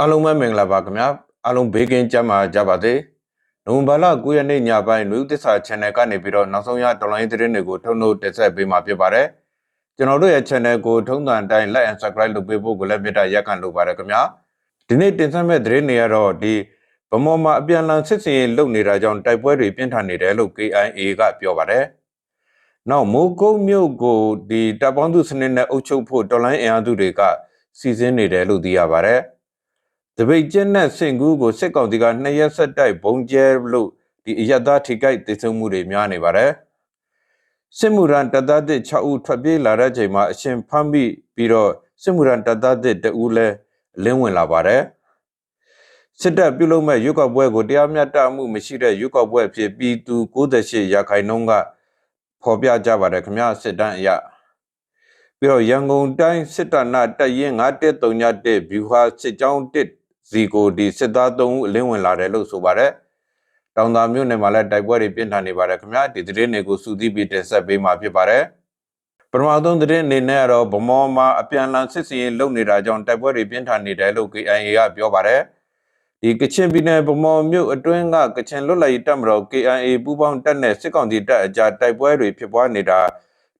အားလုံးပဲမင်္ဂလာပါခင်ဗျာအားလုံးဘေးကင်းကြပါကြပါစေနိုဝင်ဘာလ9ရက်နေ့ညပိုင်းနယူးသစ္စာ channel ကနေပြီးတော့နောက်ဆုံးရတော်လိုင်းသတင်းတွေကိုထုတ်နှုတ်တင်ဆက်ပေးမှာဖြစ်ပါတယ်ကျွန်တော်တို့ရဲ့ channel ကိုထုံးစံအတိုင်း like and subscribe လုပ်ပေးဖို့ကိုလည်းမြတ်တာရက်ခံလုပ်ပါတယ်ခင်ဗျာဒီနေ့တင်ဆက်မဲ့သတင်းတွေကတော့ဒီဗမော်မှာအပြန်အလှန်စစ်စင်ရေးလုပ်နေတာကြောင့်တိုက်ပွဲတွေပြင်းထန်နေတယ်လို့ KIA ကပြောပါတယ်နောက်မိုးကုတ်မြို့ကိုဒီတပ်ပေါင်းစုစနစ်နဲ့အုပ်ချုပ်ဖို့တော်လိုင်းအင်အားစုတွေကစီစဉ်နေတယ်လို့သိရပါတယ်။ တပိတ်ကျင်းနဲ့စင်ကူးကိုစစ်ကောင်စီကနှစ်ရက်ဆက်တိုက်ဘုံကျဲလို့ဒီအရသားထိကြိုက်တည်ဆုံမှုတွေများနေပါတယ်စစ်မှုရန်တပ်သားတစ်6ဦးထွက်ပြေးလာတဲ့ချိန်မှာအရှင်ဖမ်းပြီးပြီးတော့စစ်မှုရန်တပ်သားတစ်တဦးလဲလင်းဝင်လာပါတယ်စစ်တပ်ပြုလုပ်မဲ့ရွက်ကောက်ပွဲကိုတရားမျှတမှုမရှိတဲ့ရွက်ကောက်ပွဲဖြစ်ပြီးသူ98ရာခိုင်နှုန်းကဖော်ပြကြပါတယ်ခင်ဗျာစစ်တမ်းအရပြီးတော့ရန်ကုန်တိုင်းစစ်တပ်နတပ်ရင်း9131ဘျူဟာစစ်ကြောင်း1 စီကိုဒီစစ်သား3ဦးအလင်းဝင်လာတယ်လို့ဆိုပါတယ်။တောင်သာမြို့နယ်မှာလည်းတိုက်ပွဲတွေပြင်းထန်နေပါတယ်ခင်ဗျာဒီသတင်းတွေကိုစုစည်းပြီးတင်ဆက်ပေးမှာဖြစ်ပါတယ်။ပထမဆုံးသတင်းအနေနဲ့ကတော့ဗမောမှာအပြန်အလှန်စစ်စင်ရေးလုပ်နေတာကြောင့်တိုက်ပွဲတွေပြင်းထန်နေတယ်လို့ KIA ကပြောပါတယ်။ဒီကချင်ပြည်နယ်ဗမော်မြို့အတွင်းကကချင်လွတ်လပ်ရေးတပ်မတော် KIA ပူးပေါင်းတပ်နဲ့စစ်ကောင်စီတပ်အကြားတိုက်ပွဲတွေဖြစ်ပွားနေတာ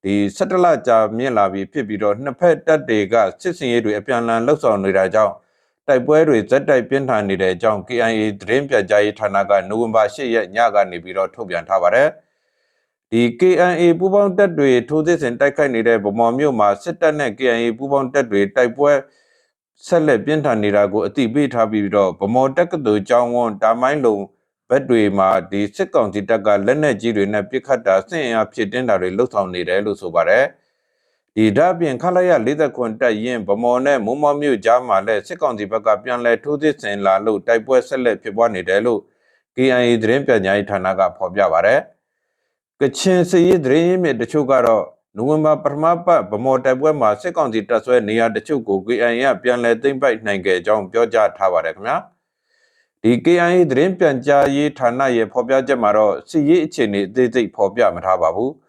ဒီ17လကြာမြင့်လာပြီးဖြစ်ပြီးတော့နှစ်ဖက်တပ်တွေကစစ်စင်ရေးတွေအပြန်အလှန်လှုပ်ဆောင်နေတာကြောင့် တိုက်ပွဲတွေဇက်တိုက်ပြင်းထန်နေတဲ့အကြောင်း KIA သတင်းပြန်ကြားရေးဌာနကနိုဝင်ဘာ8ရက်ညကနေပြီးတော့ထုတ်ပြန်ထားပါတယ်။ဒီ KIA ပူးပေါင်းတပ်တွေထိုးစစ်ဆင်တိုက်ခိုက်နေတဲ့ဗမာမြို့မှာစစ်တပ်နဲ့ KIA ပူးပေါင်းတပ်တွေတိုက်ပွဲဆက်လက်ပြင်းထန်နေတာကိုအတိပေးထားပြီးတော့ဗမော်တက္ကသိုလ်ကျောင်းဝန်းတာမိုင်းလုံဘက်တွေမှာဒီစစ်ကောင်စီတပ်ကလက်နက်ကြီးတွေနဲ့ပစ်ခတ်တာဆင့်အားဖြစ်တင်းတာတွေလှုပ်ဆောင်နေတယ်လို့ဆိုပါတယ်။ ဒီဓာတ်ပြင်ခလိုက်ရ40ခွန်တက်ရင်ဗမော်နဲ့မုံမော်မြို့ကြားမှာလည်းစစ်ကောင်စီဘက်ကပြန်လည်ထိုးစစ်ဆင်လာလို့တိုက်ပွဲဆက်လက်ဖြစ်ပွားနေတယ်လို့ KIA သတင်းပြန်ကြားရေးဌာနကဖော်ပြပါဗျ။ကချင်စစ်ရေးသတင်းရင်းမြစ်တချို့ကတော့နိုဝင်ဘာပထမပတ်ဗမော်တိုက်ပွဲမှာစစ်ကောင်စီတပ်ဆွဲနေရာတချို့ကို KIA ကပြန်လည်သိမ်းပိုက်နိုင်ခဲ့ကြောင်းပြောကြားထားပါတယ်ခင်ဗျာ။ဒီ KIA သတင်းပြန်ကြားရေးဌာနရဲ့ဖော်ပြချက်မှာတော့စစ်ရေးအခြေအနေအသေးစိတ်ဖော်ပြမထားပါဘူး။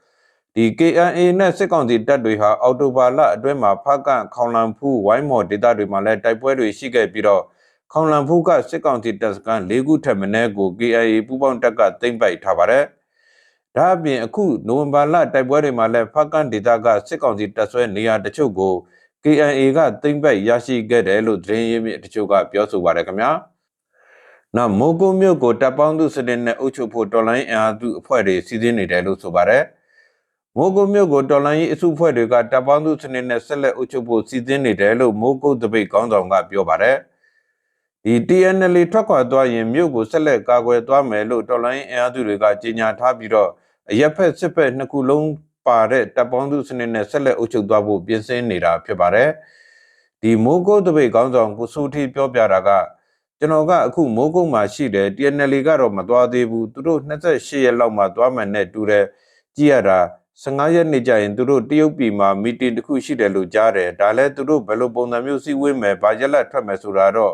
ဒီ KNA နဲ့စစ်ကောင်စီတပ်တွေဟာအော်တိုဘာလအတွင်းမှာဖကန့်ခေါင်လန်ဖူးဝိုင်းမော်ဒေသတွေမှာလည်းတိုက်ပွဲတွေရှိခဲ့ပြီးတော့ခေါင်လန်ဖူးကစစ်ကောင်စီတပ်စခန်း၄ခုထပ်မင်းကို KIA ပူးပေါင်းတပ်ကသိမ်းပိုက်ထားပါတယ်။ဒါအပြင်အခုနိုဝင်ဘာလတိုက်ပွဲတွေမှာလည်းဖကန့်ဒေသကစစ်ကောင်စီတပ်ဆွဲနေရာတချို့ကို KNA ကသိမ်းပိုက်ရရှိခဲ့တယ်လို့သတင်းရင်းမြစ်တချို့ကပြောဆိုပါတယ်ခင်ဗျာ။နောက်မိုးကုတ်မြို့ကိုတပ်ပေါင်းသူစစ်တပ်နဲ့အုပ်ချုပ်ဖို့တော်လိုင်းအင်အားစုအဖွဲ့တွေစီစဉ်နေတယ်လို့ဆိုပါတယ်။ မိုးကုတ်မြို့ကိုတော်လိုင်းရေးအစုဖွဲ့တွေကတပ်ပေါင်းစုစနစ်နဲ့ဆက်လက်အုပ်ချုပ်ဖို့စီစဉ်နေတယ်လို့မိုးကုတ်တပိတ်ကောင်းဆောင်ကပြောပါတယ်။ဒီ TNL ထွက်ခွာသွားရင်မြို့ကိုဆက်လက်ကာကွယ်သွားမယ်လို့တော်လိုင်းအင်အားစုတွေကကြေညာထားပြီးတော့အရက်ဖက်စစ်ဖက်နှစ်ခုလုံးပါတဲ့တပ်ပေါင်းစုစနစ်နဲ့ဆက်လက်အုပ်ချုပ်သွားဖို့ပြင်ဆင်နေတာဖြစ်ပါတယ်။ဒီမိုးကုတ်တပိတ်ကောင်းဆောင်ကိုစိုးထီပြောပြတာကကျွန်တော်ကအခုမိုးကုတ်မှာရှိတယ် TNL ကတော့မသွားသေးဘူးသူတို့28ရက်လောက်မှသွားမှနဲ့တူတယ်ကြည့်ရတာ15ရက်နေ့ကျရင်သူတို့တရုတ်ပြည်မှာမီတင်တစ်ခုရှိတယ်လို့ကြားတယ်ဒါလည်းသူတို့ဘယ်လိုပုံစံမျိုးစီဝေးမယ်ဘာရက်လက်ထွက်မယ်ဆိုတာတော့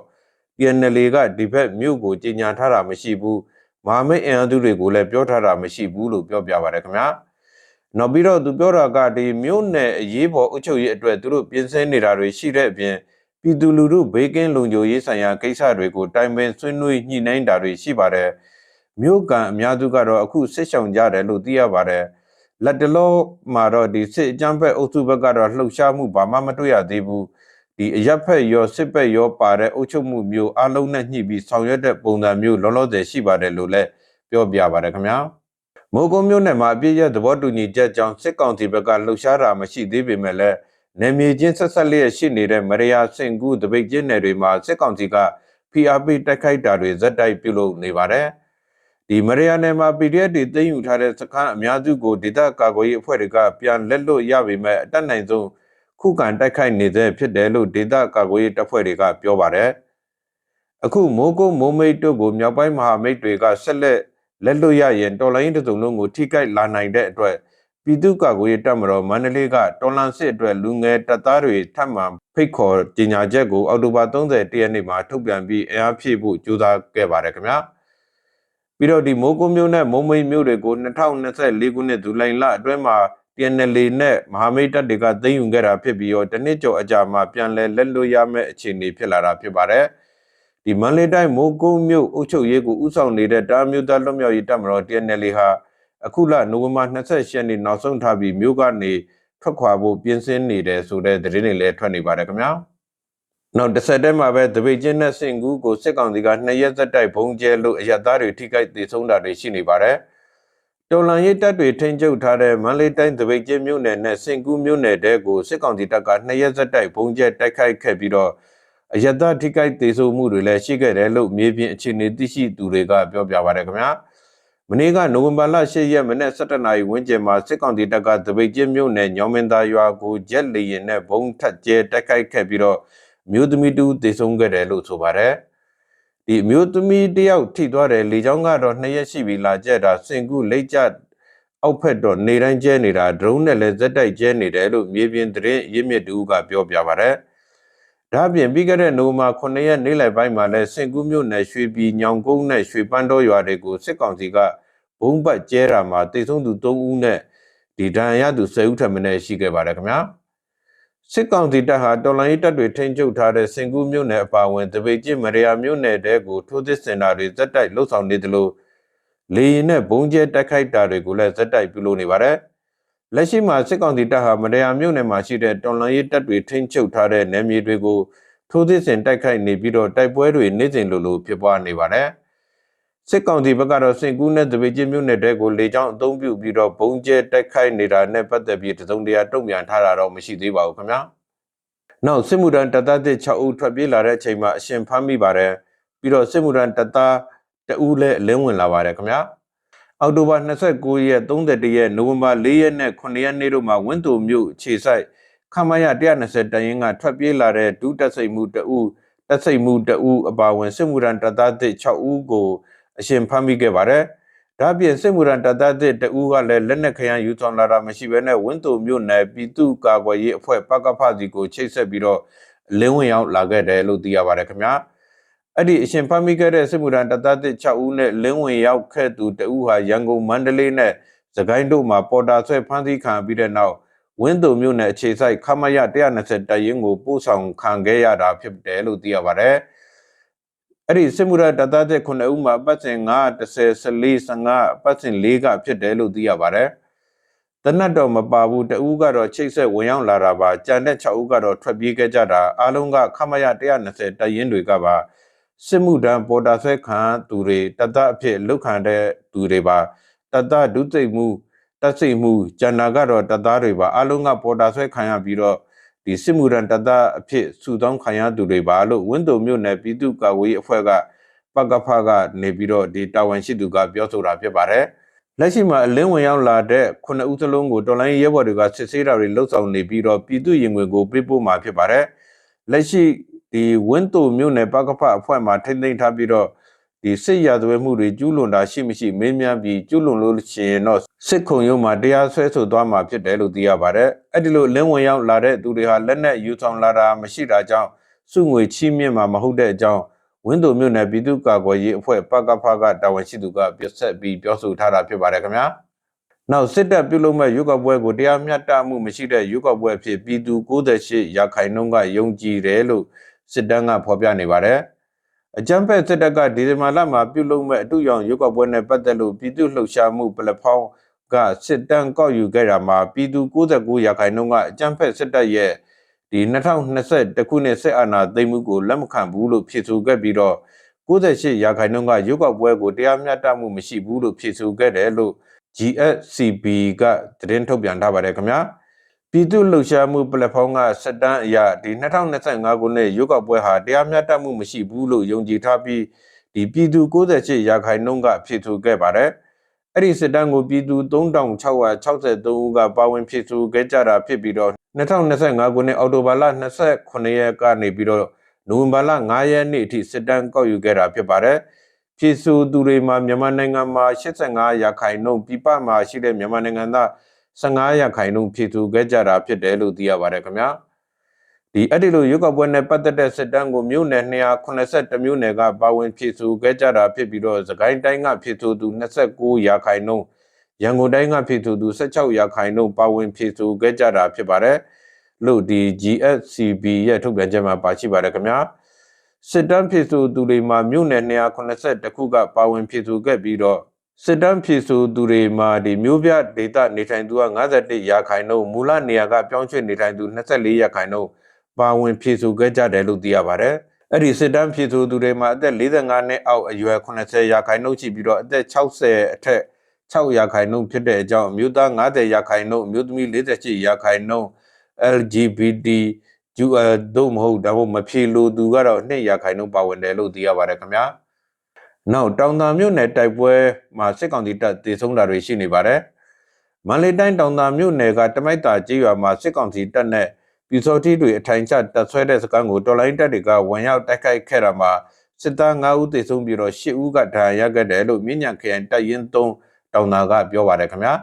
PNL ကဒီဘက်မြို့ကိုကြီးညာထားတာမရှိဘူးမဟာမိတ်အင်အားစုတွေကိုလည်းပြောထားတာမရှိဘူးလို့ပြောပြပါတယ်ခင်ဗျာနောက်ပြီးတော့သူပြောတာကဒီမြို့နယ်အရေးပေါ်အုပ်ချုပ်ရေးအတွက်သူတို့ပြင်ဆင်နေတာတွေရှိတဲ့အပြင်ပြည်သူလူထုဘေးကင်းလုံခြုံရေးဆိုင်ရာကိစ္စတွေကိုတိုင်ပင်ဆွေးနွေးညှိနှိုင်းတာတွေရှိပါတယ်မြို့ကန်အများစုကတော့အခုစစ်ဆောင်ကြတယ်လို့သိရပါတယ် လက်တလောမှာတော့ဒီစစ်အကြမ်းဖက်အုပ်စုဘက်ကတော့လှုပ်ရှားမှုဘာမှမတွေ့ရသေးဘူးဒီအရက်ဖက်ရောစစ်ဖက်ရောပါတဲ့အုပ်ချုပ်မှုမျိုးအလုံးနဲ့ညှိပြီးဆောင်ရွက်တဲ့ပုံစံမျိုးလောလောဆယ်ရှိပါတယ်လို့လည်းပြောပြပါတယ်ခင်ဗျာမိုးကုံမြို့နယ်မှာအပြည့်ရသဘောတူညီချက်ကြောင့်စစ်ကောင်စီဘက်ကလှုပ်ရှားတာမရှိသေးပေမဲ့လည်းနေမြေချင်းဆက်ဆက်လျက်ရှိနေတဲ့မရယာစင်ကူတပိတ်ကျင်းနယ်တွေမှာစစ်ကောင်စီက PRP တိုက်ခိုက်တာတွေဇက်တိုက်ပြုလုပ်နေပါတယ်။ ဒီမရယာနယ်မှာ PDF တွေသိမ်းယူထားတဲ့စခန်းအများစုကိုဒေသကာကွယ်ရေးအဖွဲ့တွေကပြန်လက်လွတ်ရပေမဲ့အတက်နိုင်ဆုံးခုခံတိုက်ခိုက်နေတဲ့ဖြစ်တယ်လို့ဒေသကာကွယ်ရေးတပ်ဖွဲ့တွေကပြောပါတယ်။အခုမိုးကုတ်မိုးမိတ်တို့ကိုမြောက်ပိုင်းမဟာမိတ်တွေကဆက်လက်လက်လွတ်ရရင်တော်လိုင်းတစုံလုံးကိုထိခိုက်လာနိုင်တဲ့အတွက်ပြည်သူ့ကာကွယ်ရေးတပ်မတော်မန္တလေးကတော်လန်စစ်အတွက်လူငယ်တပ်သားတွေထပ်မံဖိတ်ခေါ်ကြေညာချက်ကိုအောက်တိုဘာ30ရက်နေ့မှာထုတ်ပြန်ပြီးအင်အားဖြည့်ဖို့ကြိုးစားခဲ့ပါတယ်ခင်ဗျာ။ ပြီးတော့ဒီမိုးကုံမြို့နဲ့မုံမိတ်မြို့တွေကို2024ခုနှစ်ဇူလိုင်လအတွင်းမှာ PNL နဲ့မဟာမိတ်တပ်တွေကသိမ်းယူခဲ့တာဖြစ်ပြီးတော့တနစ်ကျော်အကြာမှာပြန်လဲလက်လွတ်ရမယ့်အခြေအနေဖြစ်လာတာဖြစ်ပါတယ်ဒီမန္တလေးတိုင်းမိုးကုတ်မြို့အုပ်ချုပ်ရေးကိုဥဆောင်နေတဲ့တားမျိုးသားလွတ်မြောက်ရေးတပ်မတော် TNL ဟာအခုလနိုဝင်ဘာ28ရက်နေ့နောက်ဆုံးထားပြီးမြို့ကနေထွက်ခွာဖို့ပြင်ဆင်နေတယ်ဆိုတဲ့သတင်းတွေလည်းထွက်နေပါတယ်ခင်ဗျာ နောက်တစ်ဆက်တည်းမှာပဲတပိတ်ချင်းနဲ့စင်ကူးကိုစစ်ကောင်စီကနှစ်ရက်သက်တိုက်ဘုံကျဲလို့အရသားတွေထိခိုက်ဒေဆုံးတာတွေရှိနေပါတယ်တော်လန်ရေးတပ်တွေထိန်းချုပ်ထားတဲ့မန္တလေးတိုင်းတပိတ်ချင်းမြို့နယ်နဲ့စင်ကူးမြို့နယ်တဲကိုစစ်ကောင်စီတပ်ကနှစ်ရက်သက်တိုက်ဘုံကျဲတိုက်ခိုက်ခဲ့ပြီးတော့အယက်သားထိခိုက်သေးဆုံးမှုတွေလည်းရှိခဲ့တယ်လို့မြေပြင်အခြေအနေသိရှိသူတွေကပြောပြပါရခင်ဗျာမနေ့ကနိုဝင်ဘာလ10ရက်မနေ့17နာရီဝန်းကျင်မှာစစ်ကောင်စီတပ်ကသပိတ်ကျင်းမြို့နယ်ညောင်မင်းသားရွာကိုဂျက်လေယာဉ်နဲ့ဘုံထပ်ကျဲတိုက်ခိုက်ခဲ့ပြီးတော့ မြို့သမီးတူသေဆုံးခဲ့တယ်လို့ဆိုပါတယ်ဒီမြို့သမီးတယောက်ထိသွားတယ်လေချောင်းကတော့2ရက်ရှိပြီလာကျက်တာစင်ကူလိတ်ကျအောက်ဖက်တော့နေတိုင်းကျဲနေတာဒရုန်းနဲ့လည်းဇက်တိုက်ကျဲနေတယ်လို့မြေပြင်သတင်းရင်းမြစ်တူကပြောပြပါတယ်ဒါ့အပြင်ပြီးခဲ့တဲ့နိုမာ9ရက်နေ့လယ်ပိုင်းမှာလည်းစင်ကူးမြို့နယ်ရွှေပြည်ညောင်ကုန်းနဲ့ရွှေပန်းတော်ရွာတွေကိုစစ်ကောင်စီကဘုံပတ်ကျဲတာမှာတိတ်ဆုံးသူ3ဦးနဲ့ဒီဒဏ်ရာရသူ10ဦးထပ်မံရှိခဲ့ပါတယ်ခင်ဗျာ စစ်ကောင်စီတပ်ဟာတော်လိုင်းတပ်တွေထိန်းချုပ်ထားတဲ့စင်ကူးမြို့နယ်အပါအဝင်တပိတ်ကျမရယာမြို့နယ်တဲကိုထိုးသစ်စင်တာတွေဇက်တိုက်လှုပ်ဆောင်နေတယ်လို့လေရင်နဲ့ဘုံကျဲတိုက်ခိုက်တာတွေကိုလည်းဇက်တိုက်ပြုလုပ်နေပါတယ်လက်ရှိမှာစစ်ကောင်စီတပ်ဟာမတရားမြို့နယ်မှာရှိတဲ့တော်လန်ရေးတပ်တွေထိန်းချုပ်ထားတဲ့နယ်မြေတွေကိုထိုးသစ်စင်တိုက်ခိုက်နေပြီးတော့တိုက်ပွဲတွေနေ့စဉ်လိုလိုဖြစ်ပွားနေပါတယ်။ စစ်ကောင်စီဘက်ကတော့စင်ကူးနဲ့တပေချင်းမြို့နယ်တွေကိုလေကြောင်းအုံပြုပြီးတော့ဘုံကျဲတိုက်ခိုက်နေတာနဲ့ပတ်သက်ပြီးတစုံတရာတုံ့ပြန်ထားတာတော့မရှိသေးပါဘူးခင်ဗျာ။နောက်စစ်မှုထမ်းတပ်သားတစ်6ဦးထွက်ပြေးလာတဲ့အချိန်မှာအရှင်ဖမ်းမိပါတယ်။ပြီးတော့စစ်မှုထမ်းတပ်သားတဦးလည်းအလင်းဝင်လာပါတယ်ခင်ဗျာ။အောက်တိုဘာ29ရက်31ရက်နိုဝင်ဘာ4ရက်နဲ့9ရက်နေ့တို့မှာဝင်းတူမြို့ခြေဆိုင်ခမရ120တရင်ကထွက်ပြေးလာတဲ့ဒုတက်စိတ်မှုတအုပ်တက်စိတ်မှုတအုပ်အပါဝင်စစ်မှုရန်တပ်သားသစ်6ဦးကို အရှင်ဖမ်းမိခဲ့ပါတယ်။ဒါပြင်စစ်မှုရန်တပ်သားသစ်တအုပ်ကလည်းလက်နက်ခရမ်းယူဆောင်လာတာမရှိဘဲနဲ့ဝင်းတူမြို့နယ်ပြည်သူ့ကာကွယ်ရေးအဖွဲ့ပကဖစီကိုချိတ်ဆက်ပြီးတော့လင်းဝင်ရောက်လာခဲ့တယ်လို့သိရပါတယ်ခင်ဗျာ။အဲ့ဒီအရှင်ဖမ်းမိခဲ့တဲ့စစ်မှုထမ်းတပ်သားတစ်6ဦးနဲ့လင်းဝင်ရောက်ခဲ့သူတဦးဟာရန်ကုန်မန္တလေးနဲ့စကိုင်းတို့မှာပေါ်တာဆွဲဖမ်းဆီးခံပြီးတဲ့နောက်ဝင်းတုံမြို့နယ်အခြေစိုက်ခမရ120တရင်ကိုပို့ဆောင်ခံခဲ့ရတာဖြစ်တယ်လို့သိရပါတယ်။ အဲ့ဒီစစ်မှုထမ်းတပ်သားတစ်9ဦးမှာပတ်စဉ်9 10 14 15ပတ်စဉ်4ကဖြစ်တယ်လို့သိရပါတယ်။တနတ်တော်မပါဘူးတဦးကတော့ချိတ်ဆက်ဝင်ရောက်လာတာပါကြံတဲ့6ဦးကတော့ထွက်ပြေးခဲ့ကြတာအားလုံးကခမရ120တရင်တွေကပါစစ်မှုထမ်းပေါ်တာဆွဲခံသူတွေတတအဖြစ်လုခံတဲ့သူတွေပါတတဒုသိမ့်မှုတက်စိတ်မှုကျန်နာကတော့တသားတွေပါအလုံးကပေါ်တာဆွဲခံရပြီးတော့ ဒီစစ်မှုထမ်းတတအဖြစ်စုတောင်းခံရသူတွေပါလို့ဝင်းတုံမြို့နယ်ပြည်သူ့ကာကွယ်ရေးအဖွဲ့ကပကဖကနေပြီးတော့ဒီတာဝန်ရှိသူကပြောဆိုတာဖြစ်ပါတယ်လက်ရှိမှာအလင်းဝင်ရောက်လာတဲ့ခုနှစ်ဦးစလုံးကိုတော်လိုင်းရဲဘော်တွေကစစ်ဆေးတာတွေလှုပ်ဆောင်နေပြီးတော့ပြည်သူရင်ဝင်ကိုပေးပို့မှာဖြစ်ပါတယ်လက်ရှိဒီဝင်းတူမြို့နယ်ပကဖအဖွဲ့မှာထိမ့်သိမ်းထားပြီးတော့ ဒီစစ်ရာဇဝဲမှုတွေကျူးလွန်တာရှိမရှိမင်းများပြီးကျူးလွန်လို့ရှိရင်တော့စစ်ခုံရုံးမှာတရားစွဲဆိုသွားမှာဖြစ်တယ်လို့သိရပါတယ်အဲ့ဒီလိုလင်းဝင်ရောက်လာတဲ့သူတွေဟာလက်နက်ယူဆောင်လာတာမရှိတာကြောင့်စုငွေချီးမြှင့်မှာမဟုတ်တဲ့အကြောင်းဝင်းတူမြို့နယ်ပြည်သူ့ကာကွယ်ရေးအဖွဲ့ပကဖကတာဝန်ရှိသူကပြဆက်ပြီးပြောဆိုထားတာဖြစ်ပါတယ်ခင်ဗျာနောက်စစ်တပ်ပြုလုပ်မဲ့ရွေးကောက်ပွဲကိုတရားမျှတမှုမရှိတဲ့ရွေးကောက်ပွဲဖြစ်ပြည်သူ98ရာခိုင်နှုန်းကယုံကြည်တယ်လို့စစ်တမ်းကဖော်ပြနေပါတယ်။ အကြမ်းဖက်စစ်တပ်ကဒီဇင်ဘာလမှာပြုလုပ်မဲ့အတူရောင်ရွေးကောက်ပွဲနဲ့ပတ်သက်လို့ပြည်သူ့လှုပ်ရှားမှုပလက်ဖောင်းကစစ်တမ်းကောက်ယူခဲ့တာမှာပြည်သူ69ရာခိုင်နှုန်းကအကြမ်းဖက်စစ်တပ်ရဲ့ဒီ2021ခုနှစ်စစ်အာဏာသိမ်းမှုကိုလက်မခံဘူးလို့ဖြေဆိုခဲ့ပြီးတော့98ရာခိုင်နှုန်းကရွေးကောက်ပွဲကိုတရားမျှတမှုမရှိဘူးလို့ဖြေဆိုခဲ့တယ်လို့ GSCB ကသတင်းထုတ်ပြန်ထားပါတယ်ခင်ဗျာ။ ပြည်သူ့လှုပ်ရှားမှုပလက်ဖောင်းကစက်တန်းအရဒီ2025ခုနှစ်ရွေးကောက်ပွဲဟာတရားမျှတမှုမရှိဘူးလို့ယုံကြည်ထားပြီးဒီပြည်သူ68ရာခိုင်နှုန်းကဖြည့်ဆို့ခဲ့ပါတယ်။အဲ့ဒီစက်တန်းကိုပြည်သူ3663ဦးကပါဝင်ဖြည့်ဆို့ခဲ့ကြတာဖြစ်ပြီးတော့2025ခုနှစ်အောက်တိုဘာလ29ရက်ကနေပြီးတော့နိုဝင်ဘာလ9ရက်နေ့အထိစစ်တမ်းကောက်ယူခဲ့တာဖြစ်ပါတယ်။ဖြည့်ဆို့သူတွေမှာမြန်မာနိုင်ငံမှာ85ရာခိုင်နှုန်းပြည်ပမှာရှိတဲ့မြန်မာနိုင်ငံသား 15ရာခိုင်နှုန်းဖြည့်သူခဲ့ကြတာဖြစ်တယ်လို့သိရပါတယ်ခင်ဗျာဒီအဲ့ဒီလိုရွေးကောက်ပွဲနဲ့ပတ်သက်တဲ့စစ်တမ်းကိုမြို့နယ်282မြို့နယ်ကပါဝင်ဖြည့်သူခဲ့ကြတာဖြစ်ပြီးတော့စကိုင်းတိုင်းကဖြည့်သူသူ29ရာခိုင်နှုန်းရန်ကုန်တိုင်းကဖြည့်သူသူ16ရာခိုင်နှုန်းပါဝင်ဖြည့်သူခဲ့ကြတာဖြစ်ပါတယ်လို့ဒီ GSCB ရဲ့ထုတ်ပြန်ချက်မှာပါရှိပါတယ်ခင်ဗျာစစ်တမ်းဖြည့်ဆို့သူတွေမှာမြို့နယ်280ခုကပါဝင်ဖြည့်ဆို့ခဲ့ပြီးတော့ စစ်တမ်းဖြည့်ဆို့သူတွေမှာဒီမြို့ပြဒေသနေထိုင်သူက51ရာခိုင်နှုန်းမူလနေရာကပြောင်းရွှေ့နေထိုင်သူ24ရာခိုင်နှုန်းပါဝင်ဖြည့်ဆို့ခဲ့ကြတယ်လို့သိရပါတယ်။အဲ့ဒီစစ်တမ်းဖြည့်ဆို့သူတွေမှာအသက်45နှစ်အောက်အရွယ်80ရာခိုင်နှုန်းရှိပြီးတော့အသက်60အထက်6ရာခိုင်နှုန်းဖြစ်တဲ့အကြောင်းအမျိုးသား90ရာခိုင်နှုန်းအမျိုးသမီး48ရာခိုင်နှုန်း LGBT ဂျူအတို့မဟုတ်ဒါမှမဟုတ်မဖြေလို့သူကတော့2ရာခိုင်နှုန်းပါဝင်တယ်လို့သိရပါတယ်ခင်ဗျာ နောက်တောင်သာမြို့နယ်တိုက်ပွဲမှာစစ်ကောင်စီတပ်တည်ဆုံးတာတွေရှိနေပါတယ်မန္တလေးတိုင်းတောင်သာမြို့နယ်ကတမိုက်တာကြေးရွာမှာစစ်ကောင်စီတပ်နဲ့ပြူစောတိတွေအထိုင်ချတပ်ဆွဲတဲ့စကန်ကိုတော်လိုင်းတပ်တွေကဝင်ရောက်တိုက်ခိုက်ခဲ့တာမှာစစ်သား9ဦးသေဆုံးပြီးတော့10ဦးကဒဏ်ရာရခဲ့တယ်လို့မြင်းညံခရိုင်တပ်ရင်း3တောင်သာကပြောပါတယ်ခင်ဗျာ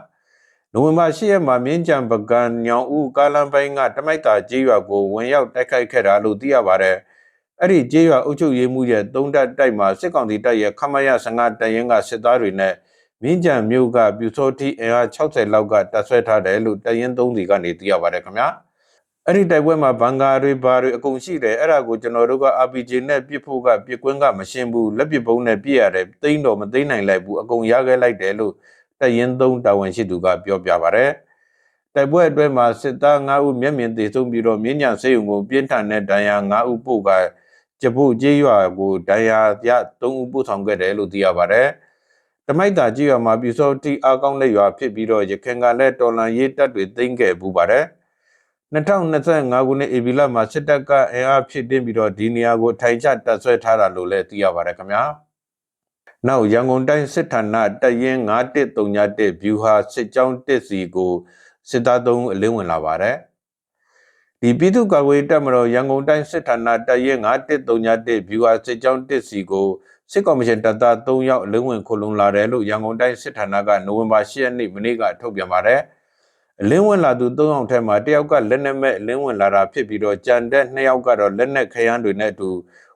နိုဝင်ဘာ10ရက်မှာမြင်းကြံပကံညောင်ဦးကားလမ်းပိုင်းကတမိုက်တာကြေးရွာကိုဝင်ရောက်တိုက်ခိုက်ခဲ့တာလို့သိရပါတယ်။ အဲ့ဒီကြေးရွာအုပ်ချုပ်ရေးမှုရဲ့သုံးတပ်တိုက်မှာစစ်ကောင်စီတပ်ရဲ့ခမရ15တရင်ကစစ်သားတွေနဲ့မြင်းကြံမြို့ကပြူစောတိအင်အား60လောက်ကတပ်ဆွဲထားတယ်လို့တရင်3စီကနေသိရပါတယ်ခင်ဗျာ။အဲ့ဒီတိုက်ပွဲမှာဘန်ကာတွေဘာတွေအကုန်ရှိတယ်အဲ့ဒါကိုကျွန်တော်တို့က RPG နဲ့ပြစ်ဖို့ကပြစ်ကွင်းကမရှင်းဘူးလက်ပစ်ပုံးနဲ့ပြစ်ရတယ်တိမ့်တော့မသိမ့်နိုင်လိုက်ဘူးအကုန်ရခဲ့လိုက်တယ်လို့တရင်သုံးတာဝန်ရှိသူကပြောပြပါဗျ။တိုက်ပွဲအတွင်းမှာစစ်သား9ဦးမျက်မြင်သေဆုံးပြီးတော့မြင်းညံစေယုံကိုပြင်းထန်တဲ့ဒဏ်ရာ9ဦးပို့က ကျဖို့ကြေးရွာကိုဒဏ်ရာရ3ဦးပို့ဆောင်ခဲ့တယ်လို့သိရပါဗျ။တမိုက်တာကြေးရွာမှာပြူစောတိအားကောင်းတဲ့ရွာဖြစ်ပြီးတော့ရခိုင်ကလည်းတော်လန်ရေးတပ်တွေသိမ်းခဲ့ပူပါတယ်။2025ခုနှစ်ဧပြီလမှာစစ်တပ်ကအင်အားဖြစ်တင်ပြီးတော့ဒီနေရာကိုထိုင်ချတပ်ဆွဲထားတာလို့လည်းသိရပါတယ်ခင်ဗျာ။နောက်ရန်ကုန်တိုင်းစစ်ဌာနတပ်ရင်း9131ဗျူဟာစစ်ကြောင်းတစ်စီကိုစစ်သားသုံးအလင်းဝင်လာပါတယ် ဒီပြည်သူ့ကာကွယ်တပ်မတော်ရန်ကုန်တိုင်းစစ်ဌာနတပ်ရင်း9131ဗျူဟာစစ်ကြောင်းတစ်စီကိုစစ်ကော်မရှင်တပ်သား3ယောက်အလင်းဝင်ခုလုံလာတယ်လို့ရန်ကုန်တိုင်းစစ်ဌာနကနိုဝင်ဘာ10ရက်နေ့မနေ့ကထုတ်ပြန်ပါတယ်အလင်းဝင်လာသူ3ယောက်ထဲမှာတယောက်ကလက်နက်မဲ့အလင်းဝင်လာတာဖြစ်ပြီးတော့ကြံတဲ့2ယောက်ကတော့လက်နက်ခရမ်းတွေနဲ့အတူ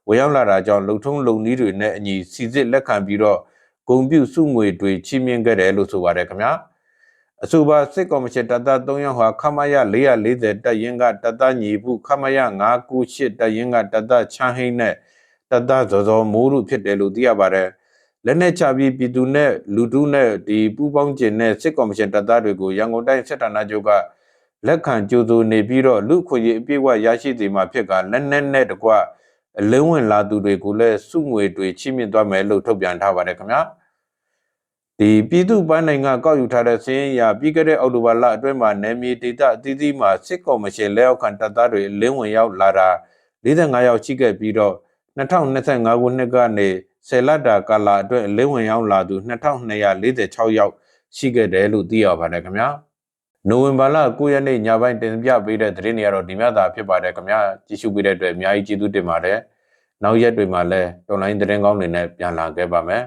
ဝင်ရောက်လာတာကြောင့်လုံထုံးလုံနည်းတွေနဲ့အညီစီစစ်လက်ခံပြီးတော့ဂုံပြုစုငွေတွေချီးမြှင့်ခဲ့တယ်လို့ဆိုပါတယ်ခင်ဗျာ အဆိုပါစစ်ကော်မရှင်တပ်သား3ယောက်ဟာခမရ440တပ်ရင်းကတပ်သားညီပုခမရ998တပ်ရင်းကတပ်သားချမ်းဟိန်းနဲ့တပ်သားဇော်ဇော်မိုးတို့ဖြစ်တယ်လို့သိရပါတယ်လက်နဲ့ချပြီးပြည်သူနဲ့လူထုနဲ့ဒီပူးပေါင်းကျင်တဲ့စစ်ကော်မရှင်တပ်သားတွေကိုရန်ကုန်တိုင်းစစ်ဌာနချုပ်ကလက်ခံကြိုးစိုးနေပြီးတော့လူခွင့်ရေးအပြည့်အဝရရှိစေမှာဖြစ်ကလက်နက်နဲ့တကွအလင်းဝင်လာသူတွေကိုလည်းစုငွေတွေချိမြင့်သွားမယ်လို့ထုတ်ပြန်ထားပါတယ်ခင်ဗျာ ဒီပြည်သူ့ပန်းနိုင်ငံကောက်ယူထားတဲ့စင်းရပြီးခဲ့တဲ့အောက်တိုဘာလအတွင်းမှာနယ်မြေဒေသအသီးသီးမှာစစ်ကော်မရှင်လက်အောက်ခံတပ်သားတွေလင်းဝင်ရောက်လာတာ45ရောက်ရှိခဲ့ပြီးတော့2025ခုနှစ်ကနေဆယ်လတာကာလအတွက်လင်းဝင်ရောက်လာသူ2246ယောက်ရှိခဲ့တယ်လို့သိရပါတယ်ခင်ဗျာနိုဝင်ဘာလ9ရက်နေ့ညပိုင်းတင်ပြပေးတဲ့သတင်းတွေကတော့ဒီမြတ်တာဖြစ်ပါတယ်ခင်ဗျာကြည့်ရှုပေးတဲ့အတွက်အများကြီးကျေးဇူးတင်ပါတယ်နောက်ရက်တွေမှာလည်းတော်လိုင်းသတင်းကောင်းတွေနဲ့ပြန်လာခဲ့ပါမယ်